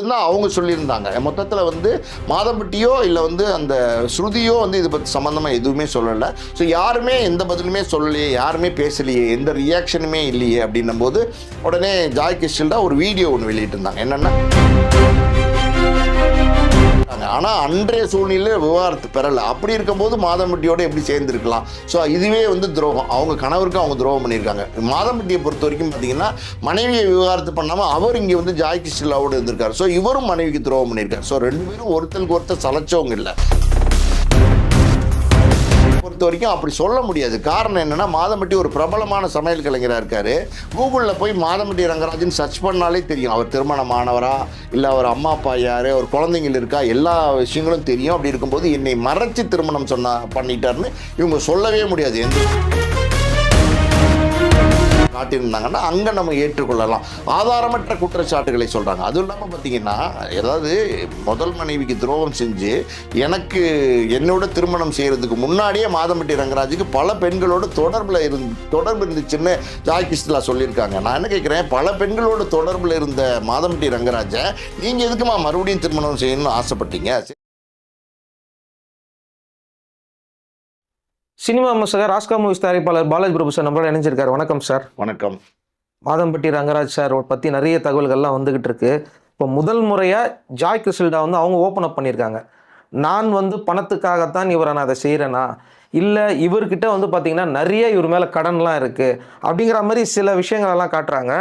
தான் அவங்க சொல்லியிருந்தாங்க. மொத்தத்தில் வந்து மாதம்பட்டியோ இல்லை வந்து அந்த ஸ்ருதியோ வந்து இது பற்றி சம்மந்தமாக எதுவுமே சொல்லலை. ஸோ யாருமே எந்த பதிலுமே சொல்லலையே யாருமே பேசலையே எந்த ரியாக்ஷனுமே இல்லையே அப்படின்னும் போது உடனே ஜாய் கிருஷ்ணா ஒரு வீடியோ ஒன்று வெளியிட்டிருந்தாங்க. என்னென்னா ஆனால் அன்றைய சூழ்நிலையில் விவாகரத்து பெறலை. அப்படி இருக்கும்போது மாதம்பட்டியோட எப்படி சேர்ந்துருக்கலாம்? ஸோ இதுவே வந்து துரோகம். அவங்க கணவருக்கு அவங்க துரோகம் பண்ணியிருக்காங்க. மாதம்பட்டியை பொறுத்த வரைக்கும் பார்த்தீங்கன்னா மனைவியை விவகாரத்து பண்ணாமல் அவர் இங்கே வந்து ஜாய் கிருஷ்ணாவோடு இருந்திருக்காரு. ஸோ இவரும் மனைவிக்கு துரோகம் பண்ணியிருக்காரு. ஸோ ரெண்டு பேரும் ஒருத்தருக்கு ஒருத்தர் சலைச்சவங்க இல்லை. பொறுத்த வரைக்கும் அப்படி சொல்ல முடியாது. காரணம் என்னென்னா மாதம்பட்டி ஒரு பிரபலமான சமையல் கலைஞராக இருக்கார். கூகுளில் போய் மாதம்பட்டி ரங்கராஜன் சர்ச் பண்ணாலே தெரியும். அவர் திருமணமானவரா இல்லை அவர் அம்மா அப்பா யார் அவர் குழந்தைங்கள் இருக்கா எல்லா விஷயங்களும் தெரியும். அப்படி இருக்கும்போது என்னை மறைச்சு திருமணம் சொன்னா பண்ணிட்டாருன்னு இவங்க சொல்லவே முடியாது. எந்த காட்டியிருந்தாங்கன்னா அங்கே நம்ம ஏற்றுக்கொள்ளலாம். ஆதாரமற்ற குற்றச்சாட்டுகளை சொல்கிறாங்க அதுவும் இல்லாமல் பார்த்தீங்கன்னா ஏதாவது முதல் மனைவிக்கு துரோகம் செஞ்சு எனக்கு என்னோட திருமணம் செய்கிறதுக்கு முன்னாடியே மாதம்பட்டி ரங்கராஜுக்கு பல பெண்களோட தொடர்பில் இருந்து தொடர்பு இருந்துச்சுன்னு ஜாய் கிஸ்லா சொல்லியிருக்காங்க. நான் என்ன கேட்குறேன் பல பெண்களோட தொடர்பில் இருந்த மாதம்பட்டி ரங்கராஜை நீங்கள் எதுக்குமா மறுபடியும் திருமணம் செய்யணும்னு ஆசைப்பட்டீங்க? சினிமா விமர்சகர் ராஸ்கா மூவிஸ் தயாரிப்பாளர் பாலாஜி பிரபு சார் நம்மளோட இணைஞ்சிருக்காரு. வணக்கம் சார் வணக்கம். மாதம்பட்டி ரங்கராஜ் சார் பற்றி நிறைய தகவல்கள்லாம் வந்துகிட்டு இருக்கு. இப்போ முதல் முறையாக ஜாய் கிறிஸ்டல்டா வந்து அவங்க ஓப்பன் அப் பண்ணியிருக்காங்க. நான் வந்து பணத்துக்காகத்தான் இவரை நான் அதை செய்கிறேனா இல்லை இவர்கிட்ட வந்து பார்த்தீங்கன்னா நிறைய இவர் மேலே கடன்லாம் இருக்குது அப்படிங்கிற மாதிரி சில விஷயங்களெல்லாம் காட்டுறாங்க.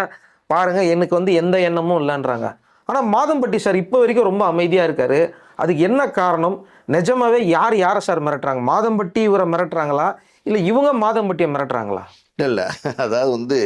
பாருங்கள் எனக்கு வந்து எந்த எண்ணமும் இல்லைன்றாங்க. ஆனால் மாதம்பட்டி சார் இப்போ வரைக்கும் ரொம்ப அமைதியாக இருக்காரு. அதுக்கு என்ன காரணம்? நிஜமாவே யார் யாரை சார் மிரட்டுறாங்க? மாதம்பட்டி இவரை மிரட்டுறாங்களா? இல்லை இவங்க மாதம்பட்டியை மிரட்டுறாங்களா? இல்லை. அதாவது வந்து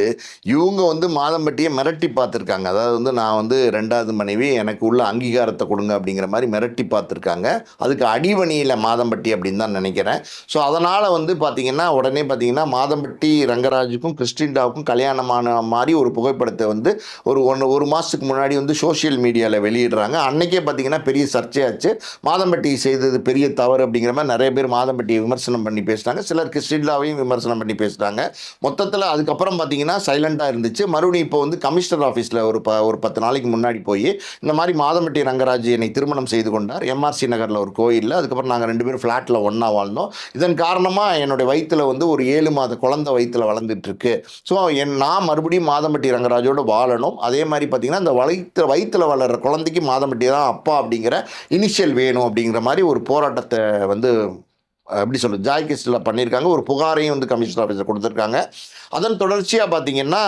இவங்க வந்து மாதம்பட்டியை மிரட்டி பார்த்துருக்காங்க. அதாவது வந்து நான் வந்து ரெண்டாவது மனைவி எனக்கு உள்ள அங்கீகாரத்தை கொடுங்க அப்படிங்கிற மாதிரி மிரட்டி பார்த்துருக்காங்க. அதுக்கு அடிவணியில் மாதம்பட்டி அப்படின்னு தான் நினைக்கிறேன். ஸோ அதனால் வந்து பார்த்திங்கன்னா உடனே பார்த்திங்கன்னா மாதம்பட்டி ரங்கராஜுக்கும் கிறிஸ்டின்டாவுக்கும் கல்யாணமான மாதிரி ஒரு புகைப்படத்தை வந்து ஒரு ஒன்று ஒரு மாதத்துக்கு முன்னாடி வந்து சோஷியல் மீடியாவில் வெளியிடுறாங்க. அன்றைக்கே பார்த்திங்கன்னா பெரிய சர்ச்சையாச்சு. மாதம்பட்டி செய்தது பெரிய தவறு அப்படிங்கிற மாதிரி நிறைய பேர் மாதம்பட்டியை விமர்சனம் பண்ணி பேசுகிறாங்க சிலர் கிறிஸ்டின்டாவையும் விமர்சனம் பண்ணி பேசுகிறாங்க மொத்தத்தில் அதுக்கப்புறம் பார்த்தீங்கன்னா சைலண்டாக இருந்துச்சு. மறுபடியும் இப்போ வந்து கமிஷனர் ஆஃபீஸில் ஒரு ப ஒரு பத்து நாளைக்கு முன்னாடி போய் இந்த மாதிரி மாதம்பட்டி ரங்கராஜ் என்னை திருமணம் செய்து கொண்டார். எம்ஆர்சி நகரில் ஒரு கோயிலில் அதுக்கப்புறம் நாங்கள் ரெண்டு பேரும் ஃப்ளாட்டில் ஒன்றா வாழ்ந்தோம். இதன் காரணமாக என்னுடைய வயிற்றில் வந்து ஒரு ஏழு மாத குழந்தை வயிற்றில் வளர்ந்துட்டுருக்கு. ஸோ என் நான் மறுபடியும் மாதம்பட்டி ரங்கராஜோடு வாழணும். அதே மாதிரி பார்த்தீங்கன்னா இந்த வயிற்று வயிற்றில் வளர்கிற குழந்தைக்கு மாதம்பட்டி தான் அப்பா அப்படிங்கிற இனிஷியல் வேணும் அப்படிங்கிற மாதிரி ஒரு போராட்டத்தை வந்து எப்படி சொல்கிறது ஜாய் கிஸ்டில் பண்ணியிருக்காங்க. ஒரு புகாரையும் வந்து கமிஷனர் ஆஃபீஸில் கொடுத்துருக்காங்க. அதன் தொடர்ச்சியாக பார்த்தீங்கன்னா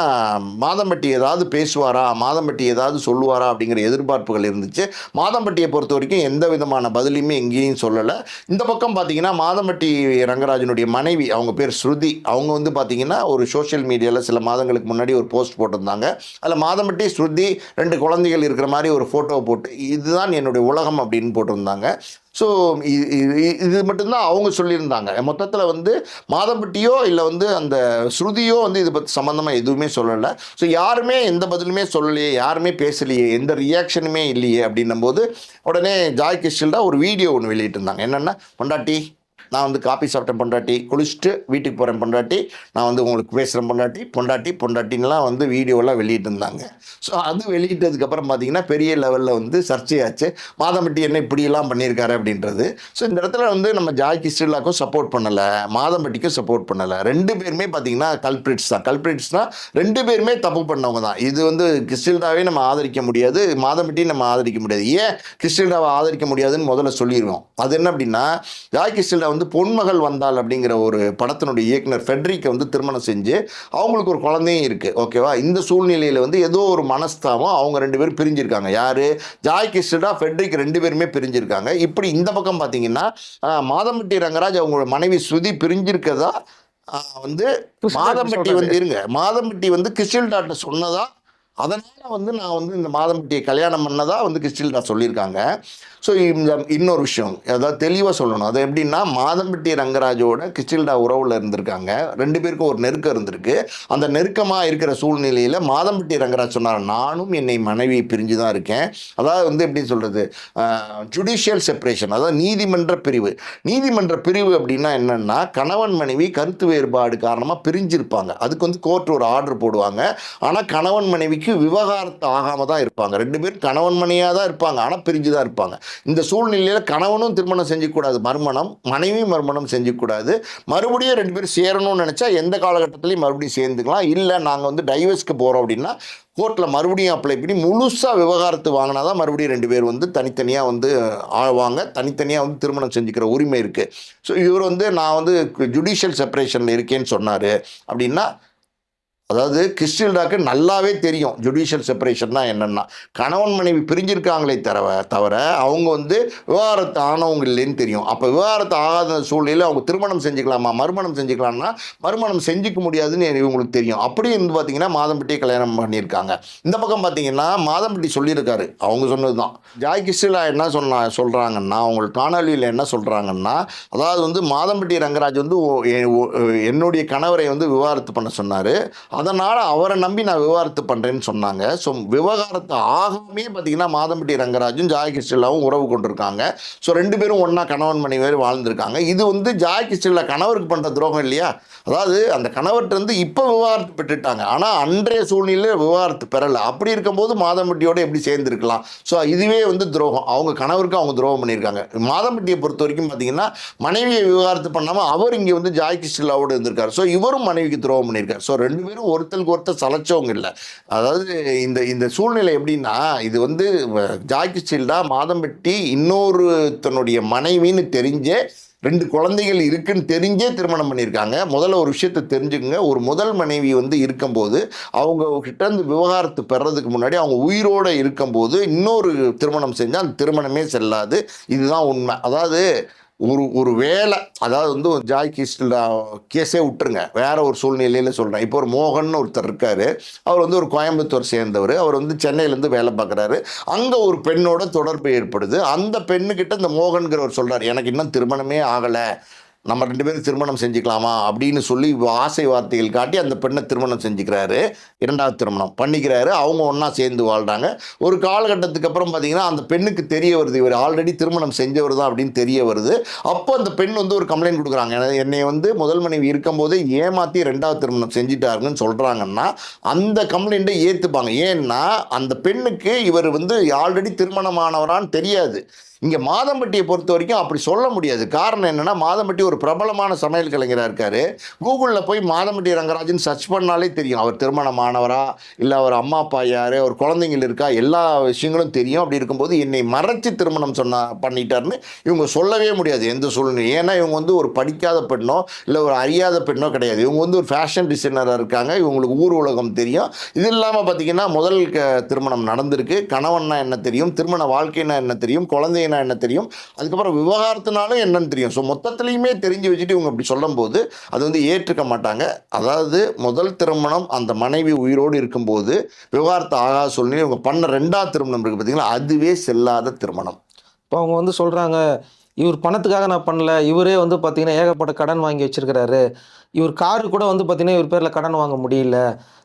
மாதம்பட்டி ஏதாவது பேசுவாரா மாதம்பட்டி ஏதாவது சொல்லுவாரா அப்படிங்கிற எதிர்பார்ப்புகள் இருந்துச்சு. மாதம்பட்டியை பொறுத்த வரைக்கும் எந்த விதமான பதிலையுமே எங்கேயும் சொல்லலை. இந்த பக்கம் பார்த்தீங்கன்னா மாதம்பட்டி ரங்கராஜனுடைய மனைவி அவங்க பேர் ஸ்ருதி அவங்க வந்து பார்த்தீங்கன்னா ஒரு சோஷியல் மீடியாவில் சில மாதங்களுக்கு முன்னாடி ஒரு போஸ்ட் போட்டிருந்தாங்க. அதில் மாதம்பட்டி ஸ்ருதி ரெண்டு குழந்தைகள் இருக்கிற மாதிரி ஒரு ஃபோட்டோ போட்டு இதுதான் என்னுடைய உலகம் அப்படின்னு போட்டிருந்தாங்க. ஸோ இது மட்டும்தான் அவங்க சொல்லியிருந்தாங்க. மொத்தத்தில் வந்து மாதம்பட்டியோ இல்லை வந்து அந்த ஸ்ருதியோ வந்து இது பற்றி சம்மந்தமாக எதுவுமே சொல்லலை. ஸோ யாருமே எந்த பதிலுமே சொல்லலையே யாருமே பேசலையே எந்த ரியாக்ஷனுமே இல்லையே அப்படின்னும் போது உடனே ஜாய் கிருஷ்ணா ஒரு வீடியோ ஒன்று வெளியிட்டிருந்தாங்க. என்னென்னா பொண்டாட்டி நான் வந்து காப்பி சாப்பிட்டேன் பொண்டாட்டி. குளிச்சுட்டு வீட்டுக்கு போகிறேன் பொண்டாட்டி. நான் வந்து உங்களுக்கு பேசுகிறேன் பொண்டாட்டி. பொண்டாட்டி பொண்டாட்டின்லாம் வந்து வீடியோலாம் வெளியிட்டிருந்தாங்க ஸோ அது வெளியிட்டதுக்கப்புறம் பார்த்தீங்கன்னா பெரிய லெவலில் வந்து சர்ச்சையாச்சு. மாதம்பட்டி என்ன இப்படியெல்லாம் பண்ணியிருக்காரு அப்படின்றது. ஸோ இந்த இடத்துல வந்து நம்ம ஜாய் கிஸ்டிலாக்கும் சப்போர்ட் பண்ணலை. மாதம்பட்டிக்கும் சப்போர்ட் பண்ணலை. ரெண்டு பேருமே பார்த்தீங்கன்னா கல்பிரிட்ஸ் தான். கல்பிரிட்ஸ்னால் ரெண்டு பேருமே தப்பு பண்ணவங்க தான். இது வந்து கிறிஸ்டில்டாவே நம்ம ஆதரிக்க முடியாது. மாதம்பட்டியும் நம்ம ஆதரிக்க முடியாது. ஏன் கிறிஸ்டில்டாவை ஆதரிக்க முடியாதுன்னு முதல்ல சொல்லிடுவோம் அது என்ன அப்படின்னா ஜாய் கிறிஸ்டில்டா வந்து பொன்மகள் வந்தாள் அப்படிங்கிற ஒரு படத்தினுடைய இயக்குனர் ஃபெட்ரிக்கை வந்து திருமணம் செஞ்சு அவங்களுக்கு ஒரு குழந்தையும் இருக்குது ஓகேவா? இந்த சூழ்நிலையில் வந்து ஏதோ ஒரு மனஸ்தாபம் அவங்க ரெண்டு பேரும் பிரிஞ்சிருக்காங்க. யார்? ஜாய் கிறிஸ்டா ஃபெட்ரிக் ரெண்டு பேருமே பிரிஞ்சிருக்காங்க. இப்படி இந்த பக்கம் பார்த்தீங்கன்னா மாதம்பட்டி ரங்கராஜ் அவங்களோட மனைவி ஸ்ருதி பிரிஞ்சிருக்கதா வந்து மாதம்பட்டி வந்து இருங்க. மாதம்பட்டி வந்து கிறிஸ்டில்டாட்ட சொன்னதா அதனால் வந்து நான் வந்து இந்த மாதம்பட்டியை கல்யாணம் பண்ணதாக வந்து கிறிஸ்டில்டா சொல்லியிருக்காங்க. ஸோ இந்த இன்னொரு விஷயம் அதாவது தெளிவாக சொல்லணும். அது எப்படின்னா மாதம்பட்டி ரங்கராஜோட கிறிஸ்டில்டா உறவில் இருந்திருக்காங்க. ரெண்டு பேருக்கும் ஒரு நெருக்கம் இருந்திருக்கு. அந்த நெருக்கமாக இருக்கிற சூழ்நிலையில் மாதம்பட்டி ரங்கராஜ் சொன்னார் நானும் என்னை மனைவி பிரிஞ்சு தான் இருக்கேன். அதாவது வந்து எப்படி சொல்கிறது ஜுடிஷியல் செப்பரேஷன் அதாவது நீதிமன்ற பிரிவு. நீதிமன்ற பிரிவு அப்படின்னா என்னென்னா கணவன் மனைவி கருத்து வேறுபாடு காரணமாக பிரிஞ்சிருப்பாங்க. அதுக்கு வந்து கோர்ட் ஒரு ஆர்டர் போடுவாங்க. ஆனால் கணவன் மனைவிக்கு மனைவிக்கு விவகாரத்து ஆகாம தான் இருப்பாங்க. ரெண்டு பேரும் கணவன் மனையாக தான் இருப்பாங்க. ஆனால் பிரிஞ்சு தான் இருப்பாங்க. இந்த சூழ்நிலையில் கணவனும் திருமணம் செஞ்சுக்கூடாது. மறுமணம் மனைவியும் மறுமணம் செஞ்சுக்கூடாது. மறுபடியும் ரெண்டு பேரும் சேரணும்னு நினச்சா எந்த காலகட்டத்திலையும் மறுபடியும் சேர்ந்துக்கலாம். இல்லை நாங்கள் வந்து டைவர்ஸ்க்கு போகிறோம் அப்படின்னா கோர்ட்டில் மறுபடியும் அப்ளை பண்ணி முழுசாக விவகாரத்து வாங்கினா தான் மறுபடியும் ரெண்டு பேர் வந்து தனித்தனியாக வந்து ஆழ்வாங்க தனித்தனியாக வந்து திருமணம் செஞ்சுக்கிற உரிமை இருக்குது ஸோ இவர் வந்து நான் வந்து ஜுடிஷியல் செப்பரேஷனில் இருக்கேன்னு சொன்னார். அப்படின்னா அதாவது கிறிஸ்டில்டாக்கு நல்லாவே தெரியும். ஜுடிஷியல் செப்பரேஷன்னா என்னென்னா கணவன் மனைவி பிரிஞ்சிருக்காங்களே தவிர தவிர அவங்க வந்து விவாகரத்து ஆனவங்க இல்லைன்னு தெரியும். அப்போ விவாகரத்து ஆகாத சூழ்நிலையில் அவங்க திருமணம் செஞ்சுக்கலாமா மறுமணம் செஞ்சுக்கலாம்னா மறுமணம் செஞ்சுக்க முடியாதுன்னு இவங்களுக்கு தெரியும். அப்படியே இருந்து பார்த்தீங்கன்னா மாதம்பட்டியை கல்யாணம் பண்ணியிருக்காங்க. இந்த பக்கம் பார்த்தீங்கன்னா மாதம்பட்டி சொல்லியிருக்காரு. அவங்க சொன்னது தான் ஜாய் கிறிஸ்டிலா என்ன சொன்னா சொல்கிறாங்கன்னா அவங்களுக்கு காணொலியில் என்ன சொல்கிறாங்கன்னா அதாவது வந்து மாதம்பட்டி ரங்கராஜ் வந்து என்னுடைய கணவரை வந்து விவாகரத்து பண்ண சொன்னார். அதனால் அவரை நம்பி நான் விவகாரத்து பண்ணுறேன்னு சொன்னாங்க. ஸோ விவகாரத்து ஆகாமே பார்த்தீங்கன்னா மாதம்பட்டி ரங்கராஜும் ஜாய் கிறிஸ்டிலாவும் உறவு கொண்டிருக்காங்க. ஸோ ரெண்டு பேரும் ஒன்றா கணவன் மனைவி மாதிரி வாழ்ந்திருக்காங்க. இது வந்து ஜாய் கிறிஸ்டிலா கணவருக்கு பண்ணுற துரோகம் இல்லையா? அதாவது அந்த கணவர்கிட்டருந்து இப்போ விவகாரத்து பெற்றுட்டாங்க. ஆனால் அன்றைய சூழ்நிலையில் விவகாரத்து பெறலை. அப்படி இருக்கும்போது மாதம்பட்டியோட எப்படி சேர்ந்துருக்கலாம்? ஸோ இதுவே வந்து துரோகம். அவங்க கணவருக்கு அவங்க துரோகம் பண்ணியிருக்காங்க. மாதம்பட்டியை பொறுத்த வரைக்கும் பார்த்தீங்கன்னா மனைவியை விவகாரத்து பண்ணாமல் அவர் இங்கே வந்து ஜாய் கிறிஸ்டிலாவோடு இருந்திருக்கார். ஸோ இவரும் மனைவிக்கு துரோகம் பண்ணியிருக்கார். ஸோ ரெண்டு பேரும் ஒருத்தருக்கு ஒருத்தர் சலைச்சவங்க இல்லை. அதாவது இந்த இந்த சூழ்நிலை எப்படின்னா இது வந்து வ- சீல்டா மாதம்பட்டி இன்னொரு தன்னுடைய மனைவின்னு தெரிஞ்சே ரெண்டு குழந்தைகள் இருக்குன்னு தெரிஞ்சே திருமணம் பண்ணியிருக்காங்க. முதல்ல ஒரு விஷயத்தை தெரிஞ்சுக்கங்க. ஒரு முதல் மனைவி வந்து இருக்கும்போது அவங்க கிட்ட இருந்து விவகாரத்து பெறதுக்கு முன்னாடி அவங்க உயிரோடு இருக்கும்போது இன்னொரு திருமணம் செஞ்சால் அந்த திருமணமே செல்லாது. இதுதான் உண்மை. அதாவது ஒரு ஒரு வேலை அதாவது வந்து ஒரு ஜாய் கிஸ்டில் கேஸே விட்டுருங்க. வேற ஒரு சூழ்நிலையில் சொல்கிறேன் இப்போ ஒரு மோகன் ஒருத்தர் இருக்கார். அவர் வந்து ஒரு கோயம்புத்தூர் சேர்ந்தவர். அவர் வந்து சென்னையிலேருந்து வேலை பார்க்குறாரு. அங்கே ஒரு பெண்ணோட தொடர்பு ஏற்படுது. அந்த பெண்ணுக்கிட்ட இந்த மோகன்கிறவர் சொல்கிறார் எனக்கு இன்னும் திருமணமே ஆகலை. நம்ம ரெண்டு பேரும் திருமணம் செஞ்சுக்கலாமா அப்படின்னு சொல்லி ஆசை வார்த்தைகள் காட்டி அந்த பெண்ணை திருமணம் செஞ்சுக்கிறாரு. இரண்டாவது திருமணம் பண்ணிக்கிறாரு. அவங்க ஒன்றா சேர்ந்து வாழ்றாங்க. ஒரு காலகட்டத்துக்கு அப்புறம் பார்த்தீங்கன்னா அந்த பெண்ணுக்கு தெரிய வருது. இவர் ஆல்ரெடி திருமணம் செஞ்சவர் தான் அப்படின்னு தெரிய வருது. அப்போ அந்த பெண் வந்து ஒரு கம்ப்ளைண்ட் கொடுக்குறாங்க. என்னை வந்து முதல் மனைவி இருக்கும்போதே ஏமாற்றி ரெண்டாவது திருமணம் செஞ்சிட்டாருங்கன்னு சொல்கிறாங்கன்னா அந்த கம்ப்ளைண்ட்டை ஏற்றுப்பாங்க ஏன்னா அந்த பெண்ணுக்கு இவர் வந்து ஆல்ரெடி திருமணமானவரான்னு தெரியாது. இங்கே மாதம்பட்டியை பொறுத்த வரைக்கும் அப்படி சொல்ல முடியாது. காரணம் என்னென்னா மாதம்பட்டி ஒரு பிரபலமான சமையல் கலைஞராக இருக்கார். கூகுளில் போய் மாதம்பட்டி ரங்கராஜன் சர்ச் பண்ணாலே தெரியும். அவர் திருமணமானவரா இல்லை அவர் அம்மா அப்பா யார் அவர் குழந்தைங்கள் இருக்கா எல்லா விஷயங்களும் தெரியும். அப்படி இருக்கும்போது என்னை மறைச்சி திருமணம் சொன்னா பண்ணிட்டாருன்னு இவங்க சொல்லவே முடியாது எந்த சூழ்நிலை ஏன்னா இவங்க வந்து ஒரு படிக்காத பெண்ணோ இல்லை ஒரு அறியாத பெண்ணோ கிடையாது. இவங்க வந்து ஒரு ஃபேஷன் டிசைனராக இருக்காங்க. இவங்களுக்கு ஊர் உலகம் தெரியும். இது இல்லாமல் பார்த்தீங்கன்னா முதல் க திருமணம் நடந்திருக்கு. கணவன்னா என்ன தெரியும்? திருமண வாழ்க்கைன்னா என்ன தெரியும்? குழந்தைய குழந்தைன்னா என்ன தெரியும்? அதுக்கப்புறம் விவகாரத்தினாலும் என்னன்னு தெரியும். ஸோ மொத்தத்துலேயுமே தெரிஞ்சு வச்சுட்டு இவங்க இப்படி சொல்லும்போது அது வந்து ஏற்றுக்க மாட்டாங்க. அதாவது முதல் திருமணம் அந்த மனைவி உயிரோடு இருக்கும்போது விவகாரத்தை ஆகாத சொல்லி இவங்க பண்ண ரெண்டாவது திருமணம் இருக்குது பார்த்தீங்களா அதுவே செல்லாத திருமணம். இப்போ அவங்க வந்து சொல்கிறாங்க இவர் பணத்துக்காக நான் பண்ணல. இவரே வந்து பார்த்தீங்கன்னா ஏகப்பட்ட கடன் வாங்கி வச்சிருக்கிறாரு. இவர் காரு கூட வந்து பார்த்தீங்கன்னா இவர் பேரில் கடன் வாங்க முடியல.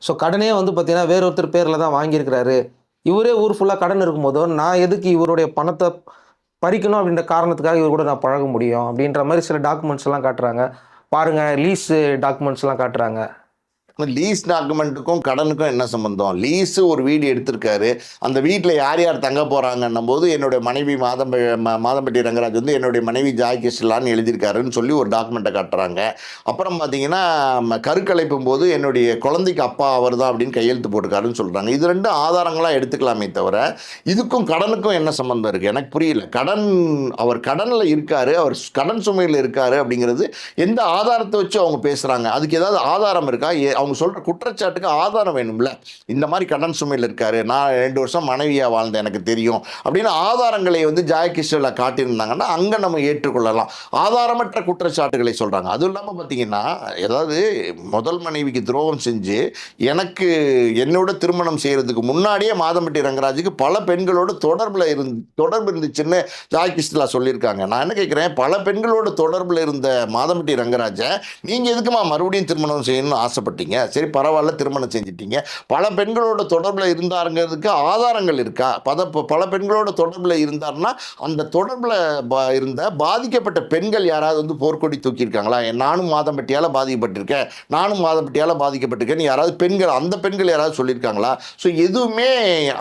ஸோ கடனே வந்து பார்த்தீங்கன்னா வேறொருத்தர் பேரில் தான் வாங்கியிருக்கிறாரு. இவரே ஊர் ஃபுல்லாக கடன் இருக்கும்போதோ நான் எதுக்கு இவருடைய பணத்தை பறிக்கணும் அப்படின்ற காரணத்துக்காக இவர் கூட நான் பழக முடியும் அப்படின்ற மாதிரி சில டாக்குமெண்ட்ஸ் எல்லாம் காட்டுறாங்க. பாருங்க லீஸ் டாக்குமெண்ட்ஸ் எல்லாம் காட்டுறாங்க. லீஸ் டாக்குமெண்ட்டுக்கும் கடனுக்கும் என்ன சம்பந்தம்? லீஸு ஒரு வீடு எடுத்திருக்காரு. அந்த வீட்டில் யார் யார் தங்க போகிறாங்கன்னும் போது என்னுடைய மனைவி மாதம் மாதம்பட்டி ரங்கராஜ் வந்து என்னுடைய மனைவி ஜாய் கிருஷ்ணலான்னு எழுதியிருக்காருன்னு சொல்லி ஒரு டாக்குமெண்ட்டை காட்டுறாங்க. அப்புறம் பார்த்தீங்கன்னா கருக்கலைப்பும் போது என்னுடைய குழந்தைக்கு அப்பா அவர் தான் அப்படின்னு கையெழுத்து போட்டிருக்காருன்னு சொல்கிறாங்க இது ரெண்டும் ஆதாரங்களாக எடுத்துக்கலாமே தவிர இதுக்கும் கடனுக்கும் என்ன சம்மந்தம் இருக்குது எனக்கு புரியல. கடன் அவர் கடனில் இருக்காரு. அவர் கடன் சுமையில் இருக்காரு அப்படிங்கிறது எந்த ஆதாரத்தை வச்சு அவங்க பேசுகிறாங்க அதுக்கு ஏதாவது ஆதாரம் இருக்கா? ஏ- அவங்க சொல்கிற குற்றச்சாட்டுக்கு ஆதாரம் வேணும்ல. இந்த மாதிரி கடன் சுமையில் இருக்கார். நான் ரெண்டு வருஷம் மனைவியாக வாழ்ந்தேன் எனக்கு தெரியும். அப்படின்னு ஆதாரங்களை வந்து ஜாயகிருஷ்ணில் காட்டியிருந்தாங்கன்னா அங்கே நம்ம ஏற்றுக்கொள்ளலாம். ஆதாரமற்ற குற்றச்சாட்டுகளை சொல்கிறாங்க அதுவும் இல்லாமல் பார்த்தீங்கன்னா ஏதாவது முதல் மனைவிக்கு துரோகம் செஞ்சு எனக்கு என்னோட திருமணம் செய்கிறதுக்கு முன்னாடியே மாதம்பட்டி ரங்கராஜுக்கு பல பெண்களோட தொடர்பில் இருந்து தொடர்பு இருந்துச்சுன்னு ஜாய் சொல்லியிருக்காங்க. நான் என்ன கேட்குறேன் பல பெண்களோட தொடர்பில் இருந்த மாதம்பட்டி ரங்கராஜை நீங்கள் எதுக்குமா மறுபடியும் திருமணம் செய்யணும்னு ஆசைப்பட்டீங்க? சரி பரவாயில்ல திருமணம் செஞ்சிட்டீங்க. பல பெண்களோட தொடர்பில் இருந்தாருங்கிறதுக்கு ஆதாரங்கள் இருக்கா? பத பல பெண்களோட தொடர்பில் இருந்தாருன்னா அந்த தொடர்பில் பா இருந்த பாதிக்கப்பட்ட பெண்கள் யாராவது வந்து போர்க்கொடி தூக்கியிருக்காங்களா? நானும் மாதம்பட்டியால் பாதிக்கப்பட்டிருக்கேன். நானும் மாதம்பட்டியால் பாதிக்கப்பட்டிருக்கேன்னு யாராவது பெண்கள் அந்த பெண்கள் யாராவது சொல்லியிருக்காங்களா? ஸோ எதுவுமே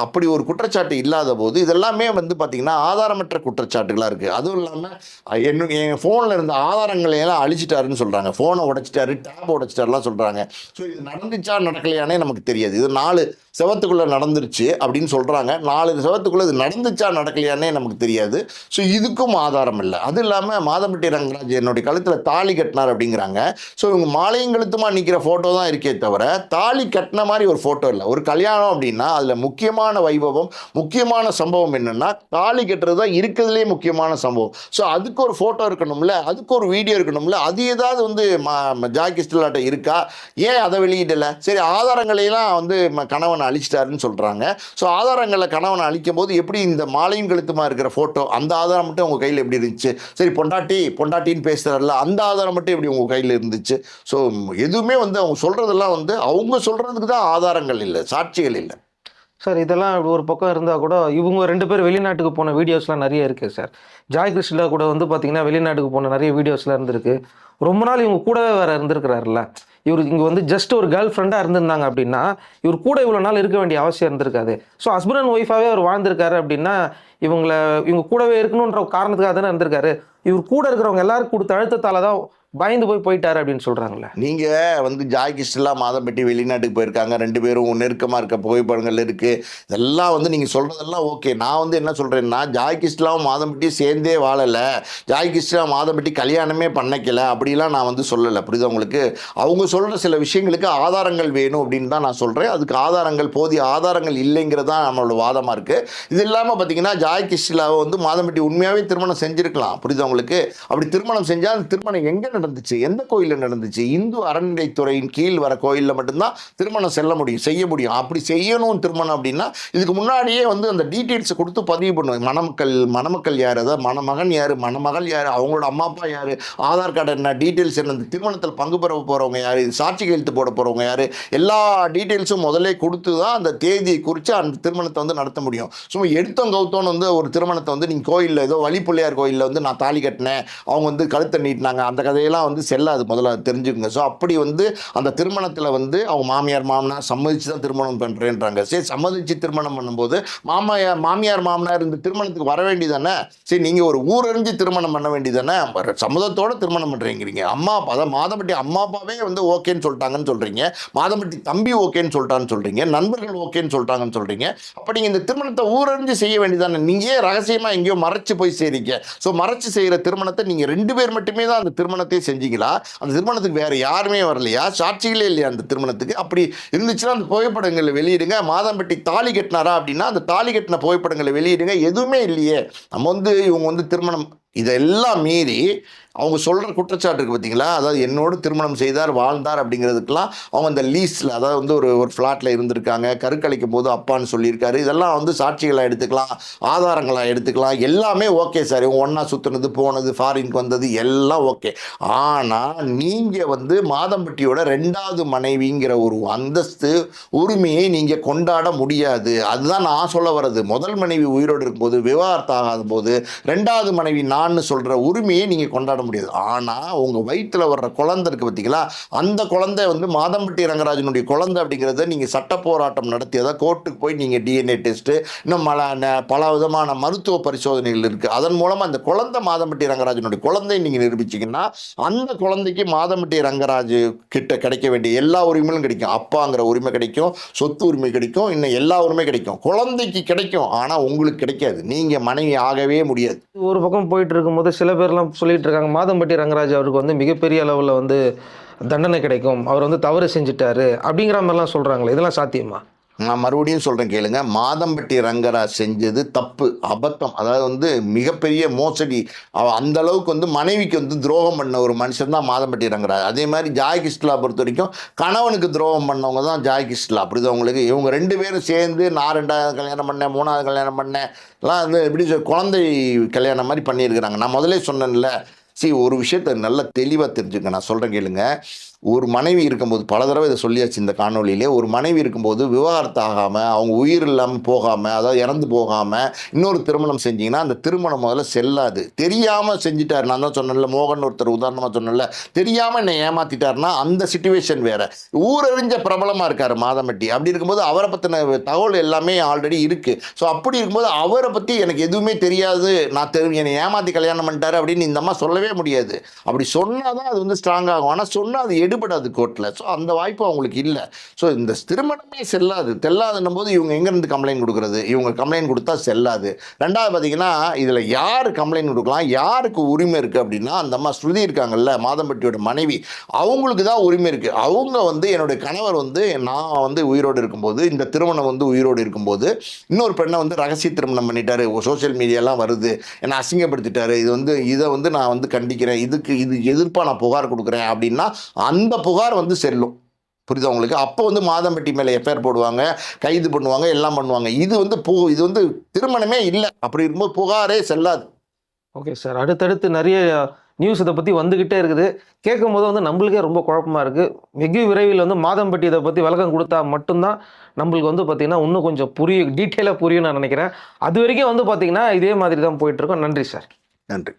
அப்படி ஒரு குற்றச்சாட்டு இல்லாத போது இதெல்லாமே வந்து பார்த்திங்கன்னா ஆதாரமற்ற குற்றச்சாட்டுகளாக இருக்குது அதுவும் இல்லாமல் என்ன என் ஃபோனில் இருந்த ஆதாரங்களை எல்லாம் அழிச்சிட்டாருன்னு சொல்கிறாங்க ஃபோனை உடைச்சிட்டாரு டேப் உடைச்சிட்டாருலாம் சொல்கிறாங்க ஸோ இது நடந்துச்சா நடக்கலையானே நமக்கு தெரியாது. இது நாலு செவத்துக்குள்ளே நடந்துருச்சு அப்படின்னு சொல்கிறாங்க நாலு செவத்துக்குள்ளே இது நடந்துச்சா நடக்கலையானே நமக்கு தெரியாது. ஸோ இதுக்கும் ஆதாரம் இல்லை. அது இல்லாமல் மாதம்பட்டி ரங்கராஜ் என்னுடைய கழுத்தில் தாலி கட்டினார் அப்படிங்கிறாங்க. ஸோ இவங்க மாலையும் கழுத்துமா நிற்கிற ஃபோட்டோ தான் இருக்கே தவிர தாலி கட்டின மாதிரி ஒரு ஃபோட்டோ இல்லை. ஒரு கல்யாணம் அப்படின்னா அதில் முக்கியமான வைபவம் முக்கியமான சம்பவம் என்னென்னா தாலி கட்டுறது தான் இருக்கிறதுலே முக்கியமான சம்பவம். ஸோ அதுக்கு ஒரு ஃபோட்டோ இருக்கணும்ல அதுக்கு ஒரு வீடியோ இருக்கணும்ல அது ஏதாவது வந்து ம ஜாக்கி ஸ்டில்லாட்ட இருக்கா? ஏன் அதை வெளியிடலை. சரி ஆதாரங்களையெல்லாம் வந்து கணவன் அழிச்சிட்டாருன்னு சொல்கிறாங்க ஸோ ஆதாரங்களை கணவனை அழிக்கும் போது எப்படி இந்த மாலையும் கழுத்துமா இருக்கிற ஃபோட்டோ அந்த ஆதாரம் மட்டும் உங்கள் கையில் எப்படி இருந்துச்சு? சரி பொண்டாட்டி பொண்டாட்டின்னு பேசுகிறாரில்ல அந்த ஆதாரம் மட்டும் எப்படி உங்கள் கையில் இருந்துச்சு? ஸோ எதுவுமே வந்து அவங்க சொல்கிறதெல்லாம் வந்து அவங்க சொல்கிறதுக்கு தான் ஆதாரங்கள் இல்லை சாட்சிகள் இல்லை. சார் இதெல்லாம் ஒரு பக்கம் இருந்தால் கூட இவங்க ரெண்டு பேர் வெளிநாட்டுக்கு போன வீடியோஸ்லாம் நிறைய இருக்குது சார். ஜாய் கிருஷ்ணா கூட வந்து பார்த்தீங்கன்னா வெளிநாட்டுக்கு போன நிறைய வீடியோஸ்லாம் இருந்திருக்கு. ரொம்ப நாள் இவங்க கூடவே வேறு இருந்திருக்கிறாருல்ல. இவர் இங்கே வந்து ஜஸ்ட் ஒரு கேர்ள் ஃப்ரெண்டாக இருந்திருந்தாங்க அப்படின்னா இவர் கூட இவ்வளோ நாள் இருக்க வேண்டிய அவசியம் இருந்திருக்காது. ஸோ ஹஸ்பண்ட் அண்ட் ஒய்ஃபாகவே அவர் வாழ்ந்திருக்காரு அப்படின்னா இவங்களை இவங்க கூடவே இருக்கணுன்ற காரணத்துக்காக தானே இருந்திருக்காரு. இவர் கூட இருக்கிறவங்க எல்லாருக்கும் கொடுத்த அழுத்தத்தால் தான் பயந்து போய் போயிட்டாரு அப்படின்னு சொல்கிறாங்களே நீங்கள் வந்து ஜாய் கிறிஸ்டலா மாதம்பட்டி வெளிநாட்டுக்கு போயிருக்காங்க ரெண்டு பேரும் நெருக்கமாக இருக்க புகைப்படங்கள் இருக்குது இதெல்லாம் வந்து நீங்கள் சொல்கிறதெல்லாம் ஓகே. நான் வந்து என்ன சொல்கிறேன்னா ஜாய் கிறிஸ்டலாவும் மாதம்பட்டியும் சேர்ந்தே வாழலை. ஜாய் கிறிஸ்டலா மாதம்பட்டி கல்யாணமே பண்ணிக்கல. அப்படிலாம் நான் வந்து சொல்லலை. புரியுது உங்களுக்கு? அவங்க சொல்கிற சில விஷயங்களுக்கு ஆதாரங்கள் வேணும் அப்படின்னு தான் நான் சொல்கிறேன் அதுக்கு ஆதாரங்கள் போதிய ஆதாரங்கள் இல்லைங்கிறது தான் நம்மளோட வாதமாக இருக்குது இது இல்லாமல் பார்த்தீங்கன்னா ஜாய் கிறிஸ்டலாவை வந்து மாதம்பட்டி உண்மையாகவே திருமணம் செஞ்சுருக்கலாம். புரியுது உங்களுக்கு? அப்படி திருமணம் செஞ்சால் அந்த திருமணம் எங்கே நடந்துச்சு? எந்த கோயிலில் நடந்துச்சு? இந்து அறநிலைத்துறையின் கீழ் வர கோயிலில் மட்டும்தான் திருமணம் செல்ல முடியும் செய்ய முடியும். அப்படி செய்யணும் திருமணம் அப்படின்னா இதுக்கு முன்னாடியே வந்து அந்த டீட்டெயில்ஸை கொடுத்து பதிவு பண்ணுவோம் மணமக்கள் மணமக்கள் யார்? அதாவது மணமகன் யார்? மணமகள் யார்? அவங்களோட அம்மா அப்பா யார்? ஆதார் கார்டு என்ன? டீட்டெயில்ஸ் என்ன? இந்த திருமணத்தில் பங்கு பெற போகிறவங்க யார்? சாட்சி கையெழுத்து போட போகிறவங்க யார்? எல்லா டீட்டெயில்ஸும் முதல்ல கொடுத்து தான் அந்த தேதியை குறித்து அந்த திருமணத்தை வந்து நடத்த முடியும். சும்மா எடுத்தோம் கௌத்தோன்னு வந்து ஒரு திருமணத்தை வந்து நீங்கள் கோயிலில் ஏதோ வழிப்பிள்ளையார் கோயிலில் வந்து நான் தாலி கட்டினேன். அவங்க வந்து கழுத்தை நீட்டினாங்க. அந்த எல்லாம் வந்து செல்லாது முதல்ல தெரிஞ்சுக்கோங்க. ஸோ அப்படி வந்து அந்த திருமணத்தில் வந்து அவங்க மாமியார் மாமனார் சம்மதிச்சு தான் திருமணம் பண்ணுறேன்றாங்க சரி சம்மதிச்சு திருமணம் பண்ணும்போது மாமியார் மாமியார் மாமனார் இந்த திருமணத்துக்கு வர வேண்டியதானே? சரி நீங்கள் ஒரு ஊரறிஞ்சு திருமணம் பண்ண வேண்டியதானே? சம்மதத்தோடு திருமணம் பண்ணுறீங்கிறீங்க அம்மா அப்பா அதான் மாதம்பட்டி அம்மா அப்பாவே வந்து ஓகேன்னு சொல்லிட்டாங்கன்னு சொல்கிறீங்க மாதம்பட்டி தம்பி ஓகேன்னு சொல்லிட்டான்னு சொல்கிறீங்க நண்பர்கள் ஓகேன்னு சொல்லிட்டாங்கன்னு சொல்கிறீங்க அப்போ நீங்கள் இந்த திருமணத்தை ஊரறிஞ்சு செய்ய வேண்டியதானே? நீங்கள் ரகசியமாக எங்கேயோ மறைச்சு போய் செய்றீங்க ஸோ மறைச்சு செய்கிற திருமணத்தை நீங்கள் ரெண்டு பேர் மட்டுமே தான் அந்த திருமணத்தை செஞ்சீங்களா? அந்த திருமணத்துக்கு வேறு யாருமே வரலையா? சாட்சிகளே இல்லையா அந்த திருமணத்துக்கு? அப்படி இருந்துச்சுன்னா அந்த புகைப்படங்களை வெளியிடுங்க. மாதம்பட்டி தாலி கட்டினாரா அப்படின்னா அந்த தாலி கட்டின புகைப்படங்களை வெளியிடுங்க. எதுவுமே இல்லையே. நம்ம வந்து இவங்க வந்து திருமணம் இதெல்லாம் மீறி அவங்க சொல்கிற குற்றச்சாட்டு இருக்குது பார்த்தீங்களா அதாவது என்னோடு திருமணம் செய்தார் வாழ்ந்தார் அப்படிங்கிறதுக்கெல்லாம் அவங்க அந்த லீஸில் அதாவது வந்து ஒரு ஒரு ஃப்ளாட்டில் இருந்திருக்காங்க. கருக்கழிக்கும் போது அப்பான்னு சொல்லியிருக்காரு. இதெல்லாம் வந்து சாட்சிகளாக எடுத்துக்கலாம் ஆதாரங்களாக எடுத்துக்கலாம். எல்லாமே ஓகே சார் இவங்க ஒன்றா சுற்றுனது போனது ஃபாரினுக்கு வந்தது எல்லாம் ஓகே ஆனால் நீங்கள் வந்து மாதம்பட்டியோட ரெண்டாவது மனைவிங்கிற ஒரு அந்தஸ்து உரிமையை நீங்கள் கொண்டாட முடியாது. அதுதான் நான் சொல்ல வர்றது. முதல் மனைவி உயிரோடு இருக்கும்போது விவாகரத்து ஆகாத போது ரெண்டாவது மனைவி நான் சொல்கிற உரிமையை நீங்கள் கொண்டாட முடியாது. ஆனால் உங்கள் வயிற்றில் வர்ற குழந்தை இருக்குது பார்த்தீங்களா அந்த குழந்தை வந்து மாதம்பட்டி ரங்கராஜனுடைய குழந்தை அப்படிங்கிறத நீங்கள் சட்ட போராட்டம் நடத்தியதா கோர்ட்டுக்கு போய் நீங்கள் டிஎன்ஏ டெஸ்ட்டு இன்னும் மல ந- பல விதமான மருத்துவ பரிசோதனைகள் இருக்குது அதன் மூலமாக அந்த குழந்தை மாதம்பட்டி ரங்கராஜனுடைய குழந்தை நீங்கள் நிரூபிச்சிங்கன்னா அந்த குழந்தைக்கு மாதம்பட்டி ரங்கராஜ் கிட்ட கிடைக்க வேண்டிய எல்லா உரிமைகளும் கிடைக்கும். அப்பாங்கிற உரிமை கிடைக்கும் சொத்து உரிமை கிடைக்கும் இன்னும் எல்லா உரிமை கிடைக்கும். குழந்தைக்கு கிடைக்கும் ஆனால் உங்களுக்கு கிடைக்காது. நீங்கள் மனைவி ஆகவே முடியாது. ஒரு பக்கம் போயிட்டு இருக்கும்போது சில பேர்லாம் சொல்லிட்டு இருக்காங்க மாதம்பட்டி ரங்கராஜ் அவருக்கு வந்து மிகப்பெரிய அளவில் வந்து தண்டனை கிடைக்கும். அவர் வந்து தவறு செஞ்சுட்டாரு. அப்படிங்கிற மாதிரிலாம் சொல்கிறாங்களே இதெல்லாம் சாத்தியமா? நான் மறுபடியும் சொல்கிறேன் கேளுங்க. மாதம்பட்டி ரங்கராஜ் செஞ்சது தப்பு அபத்தம். அதாவது வந்து மிகப்பெரிய மோசடி. அந்த அளவுக்கு வந்து மனைவிக்கு வந்து துரோகம் பண்ண ஒரு மனுஷன் தான் மாதம்பட்டி ரங்கராஜ் அதே மாதிரி ஜாய் கிஸ்லா பொறுத்த வரைக்கும் கணவனுக்கு துரோகம் பண்ணவங்க தான் ஜாய் கிஸ்லா அப்படிதான் அவங்களுக்கு இவங்க ரெண்டு பேரும் சேர்ந்து நான் ரெண்டாவது கல்யாணம் பண்ணேன் மூணாவது கல்யாணம் பண்ணேன். எல்லாம் வந்து எப்படி சொல் குழந்தை கல்யாணம் மாதிரி பண்ணியிருக்கிறாங்க. நான் முதல்ல சொன்னேன்ல சரி ஒரு விஷயத்த நல்லா தெளிவாக தெரிஞ்சுங்க. நான் சொல்கிறேன் கேளுங்க. ஒரு மனைவி இருக்கும்போது பல தடவை இதை சொல்லியாச்சு இந்த காணொலியிலே ஒரு மனைவி இருக்கும்போது விவாகரத்து ஆகாமல் அவங்க உயிர் இல்லாமல் போகாமல் அதாவது இறந்து போகாமல் இன்னொரு திருமணம் செஞ்சிங்கன்னா அந்த திருமணம் முதல்ல செல்லாது. தெரியாமல் செஞ்சிட்டார். நான் தான் சொன்னேன்ல மோகன் ஒருத்தர் உதாரணமாக சொன்னேன்ல. தெரியாமல் என்னை ஏமாற்றிட்டார்னா அந்த சுச்சுவேஷன் வேறு. ஊரறிஞ்ச பிரபலமாக இருக்கார் மாதமட்டி அப்படி இருக்கும்போது அவரை பற்றின தகவல் எல்லாமே ஆல்ரெடி இருக்குது ஸோ அப்படி இருக்கும்போது அவரை பற்றி எனக்கு எதுவுமே தெரியாது. நான் தெரியும் என்னை ஏமாற்றி கல்யாணம் பண்ணிட்டார் அப்படின்னு இந்த அம்மா சொல்லவே முடியாது. அப்படி சொன்னால் தான் அது வந்து ஸ்ட்ராங் ஆகும். ஆனால் சொன்னால் அது எடுபடாது கோர்ட்டில் ஸோ அந்த வாய்ப்பு அவங்களுக்கு இல்லை. ஸோ இந்த திருமணமே செல்லாது. செல்லாதுன்னும் போது இவங்க எங்கேருந்து கம்ப்ளைண்ட் கொடுக்குறது? இவங்க கம்ப்ளைண்ட் கொடுத்தா செல்லாது. ரெண்டாவது பார்த்தீங்கன்னா இதில் யார் கம்ப்ளைண்ட் கொடுக்கலாம்? யாருக்கு உரிமை இருக்குது அப்படின்னா அந்த அம்மா ஸ்ருதி இருக்காங்கல்ல மாதம்பட்டியோட மனைவி. அவங்களுக்கு தான் உரிமை இருக்குது அவங்க வந்து என்னுடைய கணவர் வந்து நான் வந்து உயிரோடு இருக்கும்போது இந்த திருமணம் வந்து உயிரோடு இருக்கும்போது இன்னொரு பெண்ணை வந்து ரகசிய திருமணம் பண்ணிட்டாரு. சோஷியல் மீடியாலாம் வருது. என்னை அசிங்கப்படுத்திட்டாரு. இது வந்து இதை வந்து நான் வந்து கண்டிக்கிறேன். இதுக்கு இது எதிர்ப்பாக நான் புகார் கொடுக்குறேன் அப்படின்னா அந்த புகார் வந்து செல்லும். புரியுதா உங்களுக்கு? அப்போ வந்து மாதம்பட்டி மேலே எஃப்ஐஆர் போடுவாங்க கைது பண்ணுவாங்க எல்லாம் பண்ணுவாங்க. இது வந்து பு இது வந்து திருமணமே இல்லை. அப்படி இருக்கும்போது புகாரே செல்லாது. Okay sir. அடுத்தடுத்து நிறைய நியூஸ் இதை பற்றி வந்துக்கிட்டே இருக்குது. கேட்கும் போது வந்து நம்மளுக்கே ரொம்ப குழப்பமா இருக்குது வெகு விரைவில் வந்து மாதம்பட்டி இதை பற்றி விளக்கம் கொடுத்தா மட்டும்தான் நம்மளுக்கு வந்து பார்த்திங்கன்னா இன்னும் கொஞ்சம் புரியும் டீட்டெயிலாக புரியும் நான் நினைக்கிறேன். அது வரைக்கும் வந்து பார்த்திங்கன்னா இதே மாதிரி தான் போயிட்டுருக்கோம் நன்றி சார். நன்றி.